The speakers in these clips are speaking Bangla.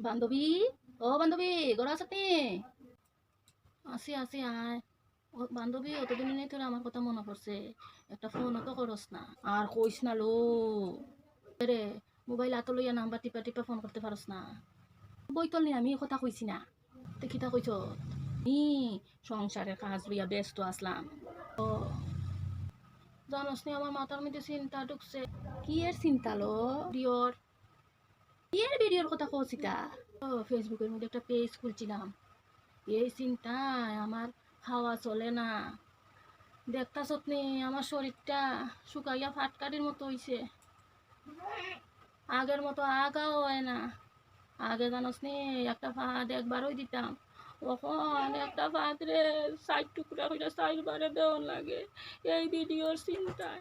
বান্ধবী? ও বান্ধবী আছো নি? আসি আসি, আয়। বান্ধবী, অতদিন তোর আমার কথা মনে পড়ছে। একটা ফোন তো করস না। আর কইস না, লো। রে মোবাইল হাতে লইয়া নাম্বার টিপা টিপা ফোন করতে পারস না। বইতল নি, আমি কথা কইছি না। দেখিতা কইছ? ই সংসারের কাজ লইয়া ব্যস্ত আসলাম। ও, জানোস নি, আমার মাথার মধ্যে চিন্তা ঢুকছে। কি এর চিন্তা, লো? ডিওর কি এর ভিডিওর কথা কছিতা ও ফেসবুকের মধ্যে একটা পেজ খুলছিলাম। এই চিন্তায় আমার খাওয়া চলে না। দেখতাছত নি আমার শরীরটা শুকাইয়া ফাটকারির মতো হইছে। আগের মতো আগাও হয় না। আগে জানোস নি, একটা ভাত একবারই দিতাম। ওখন একটা ভাত রে সাইড টুকরা হইলে সাইড বারে দেওয়ার লাগে। এই ভিডিওর চিন্তায়।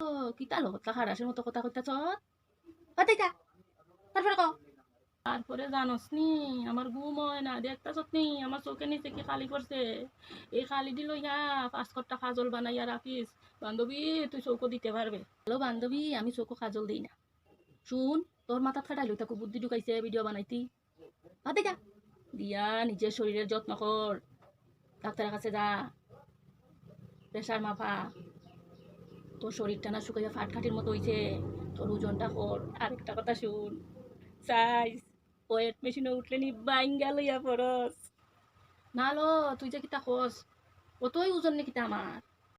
ও কিতা লগত হারাসের মতো কথা কইতাছ? কথা তারপরে ক তারপরে জানোস নি আমার ঘুম হয় না দেখতাছত নি আমার চোখের নিচে কি খালি করছে এই খালি দিল ইয়া পাঁচ কট্টা কাজল বানাইয়া রাখিস বান্ধবী তুই চৌকো দিতে পারবে। হ্যালো বান্ধবী আমি চৌকো কাজল দিই না। শুন তোর মাথাত খাটাই লই থাকো বুদ্ধি ঢুকাইছে ভিডিও বানাইতি। বাদ দেখা দিয়া নিজের শরীরের যত্ন কর ডাক্তারের কাছে যা। প্রেশার মাপা। তোর শরীরটা না শুকাইয়া ফাটখাটির মতো হইছে তোর ওজনটা কর আরেকটা কথা শুন। সাইজ ওয়েট মেশিনে উঠলে নি বাইঙ্গা লইয়া পড়স না লো তুই যে কিতা কস অতই ওজন নে কিতা আমার